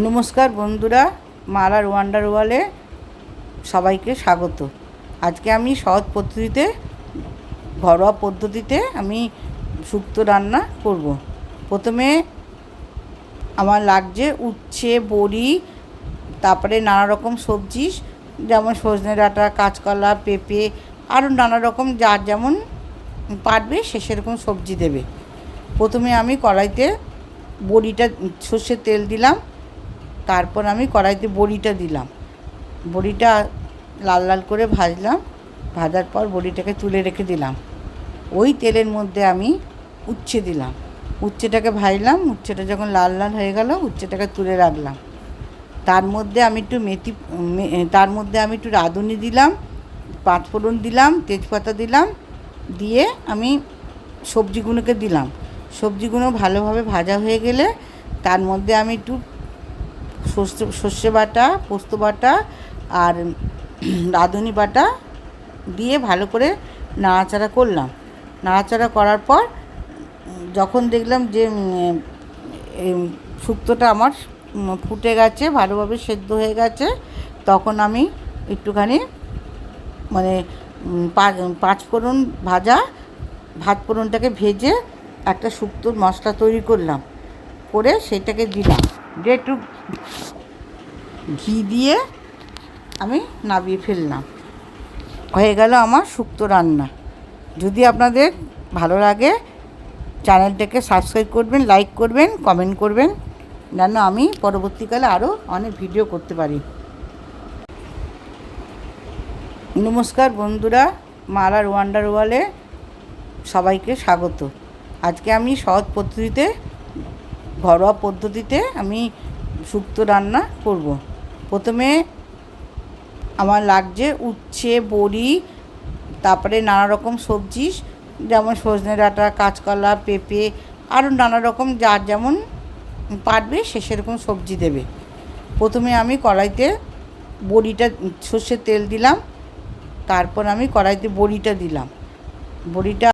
নমস্কার বন্ধুরা মালার ওয়ান্ডার ওয়ালে সবাইকে স্বাগত। আজকে আমি সহজ পদ্ধতিতে, ঘরোয়া পদ্ধতিতে আমি শুক্তো রান্না করব। প্রথমে আমার লাগছে উচ্ছে, বড়ি, তারপরে নানা রকম সবজি, যেমন সজনে ডাঁটা, কাঁচকলা, পেঁপে, আরও নানা রকম যার যেমন পারবে সে সেরকম সবজি দেবে। প্রথমে আমি কড়াইতে বড়িটা, সর্ষের তেল দিলাম। তারপর আমি কড়াইতে বড়িটা দিলাম। বড়িটা লাল লাল করে ভাজলাম, ভাজার পর বড়িটাকে তুলে রেখে দিলাম। ওই তেলের মধ্যে আমি উচ্ছে দিলাম। উচ্ছেটাকে ভাজলাম, উচ্ছেটা যখন লাল লাল হয়ে গেল, উচ্ছেটাকে তুলে রাখলাম। তার মধ্যে আমি একটু মেথি তার মধ্যে আমি একটু রাঁধুনি দিলাম পাঁচফোড়ন দিলাম, তেজপাতা দিলাম, দিয়ে আমি সবজিগুলোকে দিলাম। সবজিগুলো ভালোভাবে ভাজা হয়ে গেলে তার মধ্যে আমি একটু সর্ষে সর্ষে বাটা পোস্ত বাটা আর রাঁধুনি বাটা দিয়ে ভালো করে নাড়াচাড়া করলাম। নাড়াচাড়া করার পর যখন দেখলাম যে শুক্তোটা আমার ফুটে গেছে ভালোভাবে সেদ্ধ হয়ে গেছে তখন আমি একটুখানি মানে উম, পাঁচ পাঁচ ফোড়ন ভাজা ভাত ফোড়নটাকে ভেজে একটা শুক্তোর মশলা তৈরি করলাম। করে সেটাকে দিলাম। দিয়ে একটু ঘি দিয়ে আমি নাবিয়ে ফেললাম। হয়ে গেল আমার শুক্তো রান্না। যদি আপনাদের ভালো লাগে, চ্যানেলটাকে সাবস্ক্রাইব করবেন, লাইক করবেন, কমেন্ট করবেন, যেন আমি পরবর্তীকালে আরও অনেক ভিডিও করতে পারি। নমস্কার বন্ধুরা মালার ওয়ান্ডার ওয়ালে সবাইকে স্বাগত। আজকে আমি সহজ পদ্ধতিতে ঘরোয়া পদ্ধতিতে আমি শুক্তো রান্না করব। প্রথমে আমার লাগছে উচ্ছে, বড়ি, তারপরে নানা রকম সবজি, যেমন সজনে ডাঁটা, কাঁচকলা, পেঁপে, আরও নানা রকম যার যেমন পারবে সে সেরকম সবজি দেবে প্রথমে আমি কড়াইতে বড়িটা, সর্ষের তেল দিলাম, তারপর আমি কড়াইতে বড়িটা দিলাম বড়িটা